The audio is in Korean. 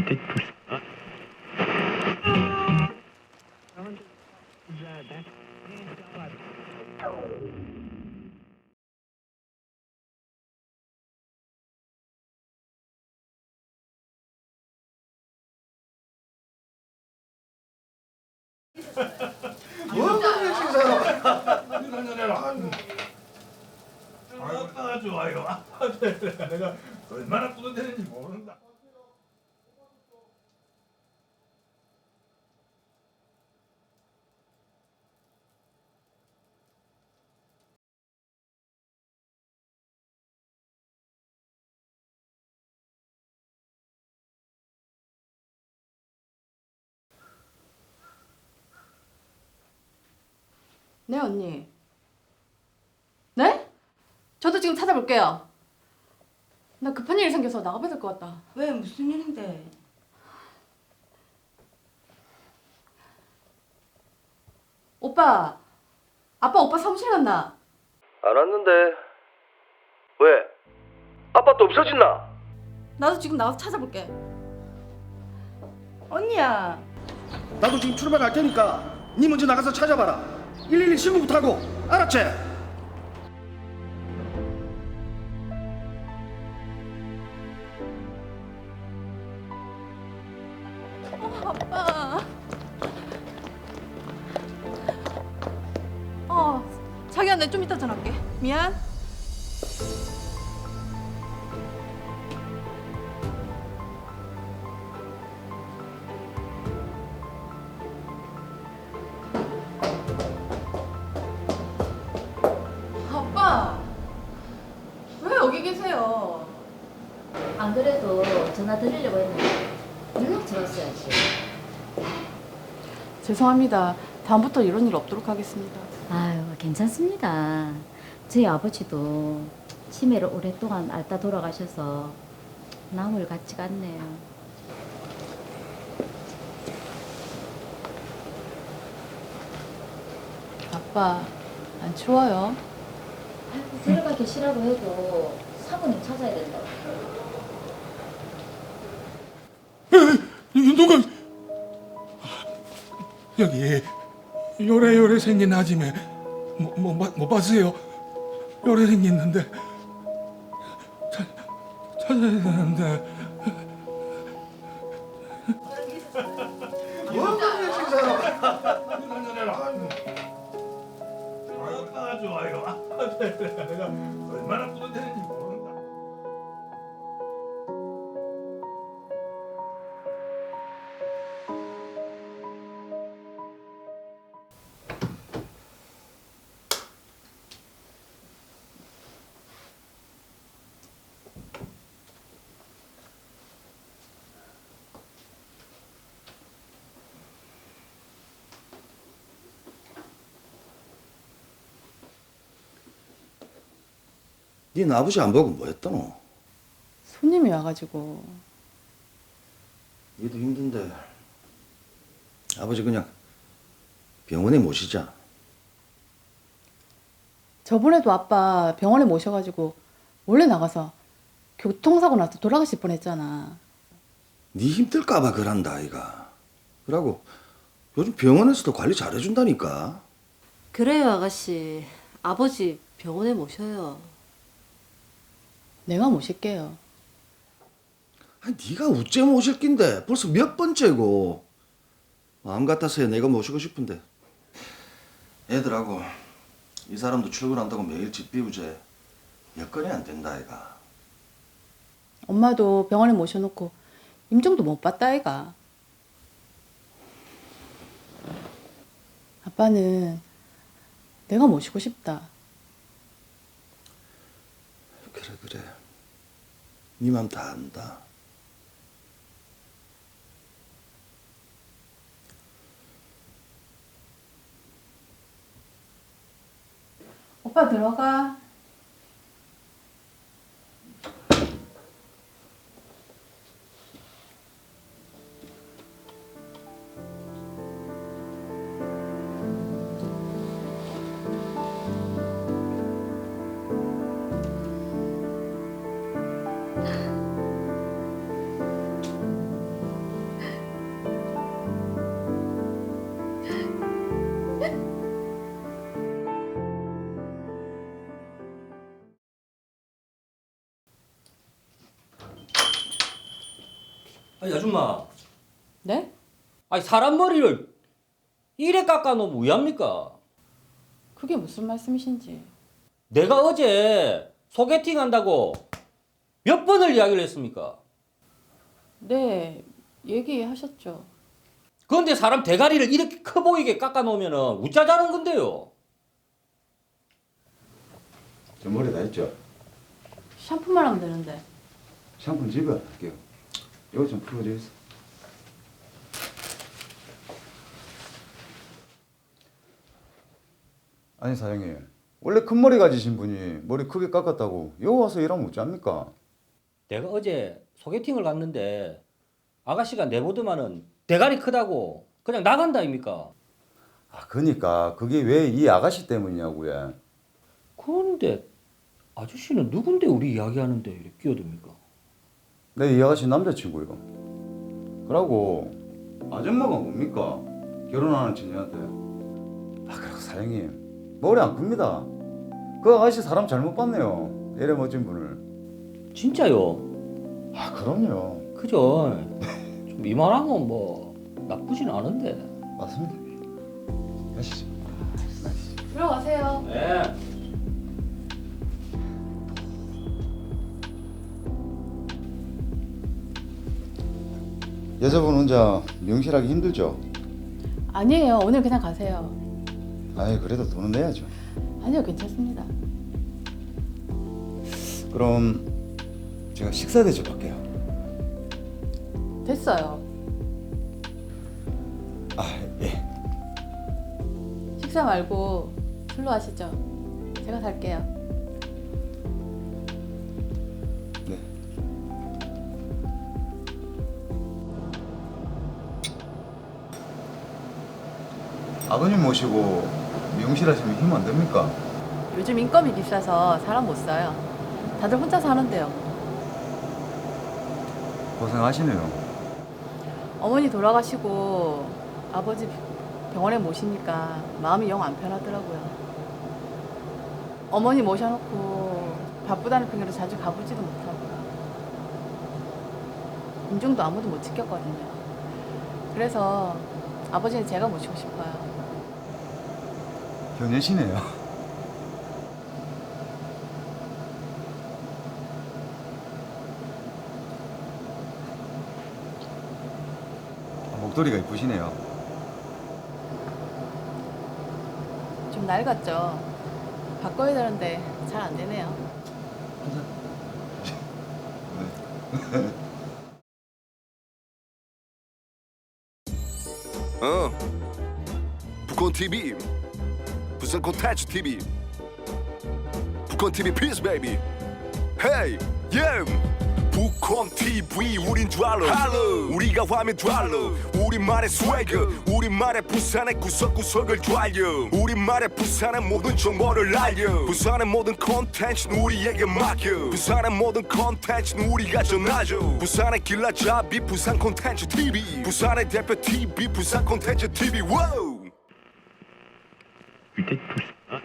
밑에 둘. 아. 아까 좋아요. 아, 네, 네. 내가 얼마나 뿌듯했는지 모른다. 네, 언니. 네? 저도 지금 찾아볼게요. 나 급한 일이 생겨서 나가봐야 될 것 같다. 왜 무슨 일인데? 오빠, 아빠 오빠 사무실 갔나? 안 왔는데 왜? 아빠도 없어졌나? 나도 지금 나가서 찾아볼게. 언니야. 나도 지금 출발할 테니까 니 먼저 나가서 찾아봐라 112 신고부터 하고 알았지? 아빠. 어, 자기야, 내좀 이따 전화할게. 미안. 안 그래도 전화 드리려고 했는데 연락처 왔어야지. 죄송합니다. 다음부터 이런 일 없도록 하겠습니다. 아유 괜찮습니다. 저희 아버지도 치매를 오랫동안 앓다 돌아가셔서 나물 같지가 않네요. 아빠, 안 추워요? 아이고, 들어가 계시라고 해도 사모님 찾아야 된다고. 누가 여기 요래 요래 생긴 아줌에 뭐, 뭐, 못, 못 봤어요? 요래 생겼는데 찾, 찾아야 되는데 아까 좋아요. 아, 네, 네. 내가 얼마나 니 아버지 안 보고 뭐 했더노? 손님이 와가지고 니도 힘든데 아버지 그냥 병원에 모시자 저번에도 아빠 병원에 모셔가지고 몰래 나가서 교통사고 나서 돌아가실 뻔했잖아. 니 힘들까봐 그런다 아이가 그러고 요즘 병원에서도 관리 잘해준다니까 그래요, 아가씨. 아버지 병원에 모셔요. 내가 모실게요. 아니 니가 우째 모실 낀데 벌써 몇 번째고 마음 같아서야 내가 모시고 싶은데 애들하고 이 사람도 출근한다고 매일 집 비우재 여건이 안 된다 아이가 엄마도 병원에 모셔놓고 임종도 못 봤다 아이가. 아빠는 내가 모시고 싶다. 그래 그래 니맘다 안다 오빠 들어가. 아니 아줌마 네? 아니 사람 머리를 이래 깎아놓으면 왜 합니까? 그게 무슨 말씀이신지. 내가 어제 소개팅 한다고 몇 번을 이야기를 했습니까? 네, 얘기하셨죠. 그런데 사람 대가리를 이렇게 커 보이게 깎아놓으면 웃자자는 건데요. 저 머리 다 했죠? 샴푸만 하면 되는데. 샴푸는 집에 할게요. 이거 좀 있어. 아니 사장님, 원래 큰 머리 가지신 분이 머리 크게 깎았다고 여기 와서 일하면 어찌합니까? 내가 어제 소개팅을 갔는데 아가씨가 내보더만은 대가리 크다고 그냥 나간다 아닙니까? 아 그니까 그게 왜 이 아가씨 때문이냐고요. 그런데 아저씨는 누군데 우리 이야기하는데 이렇게 끼어듭니까? 내이 아가씨 남자친구요. 그러고 아줌마가 뭡니까? 결혼하는 처녀한테. 아 그리고 사장님 머리 안 큽니다. 그 아가씨 사람 잘못 봤네요. 이래 멋진 분을. 진짜요? 아 그럼요. 그죠? 좀 이만한 건 뭐 나쁘진 않은데. 맞습니다. 가시죠. 들어가세요. 네. 여자분 혼자 명실하기 힘들죠? 아니에요. 오늘 그냥 가세요. 아이 그래도 돈은 내야죠. 아니요, 괜찮습니다. 그럼 제가 식사 대접할게요. 됐어요. 아 예. 식사 말고 술로 하시죠. 제가 살게요. 아버님 모시고 미용실 하시면 힘 안 됩니까? 요즘 인건비 비싸서 사람 못 써요. 다들 혼자 사는데요. 고생하시네요. 어머니 돌아가시고 아버지 병원에 모시니까 마음이 영 안 편하더라고요. 어머니 모셔놓고 바쁘다는 핑계로 자주 가보지도 못하고 인중도 아무도 못 지켰거든요. 그래서 아버지는 제가 모시고 싶어요. 변여시네요. 아, 목도리가 이쁘시네요. 좀 낡았죠. 바꿔야 되는데 잘 안 되네요. 어. 북콘 TV. 부산 콘텐츠 TV. 북콘 TV 피스 베이비. 헤이. 예. 북콘 TV 우린 줄 알아. 우리가 화면 줄 알아. 우리말의 스웨그. 우리말의 부산의 구석구석을 알려. 우리말의 부산의 모든 정보를 알려. 부산의 모든 콘텐츠는 우리에게 맡겨. 부산의 모든 콘텐츠는 우리가 전하죠. 부산의 길라잡이 부산 콘텐츠 TV. 부산의 대표 TV 부산 콘텐츠 TV. 와우.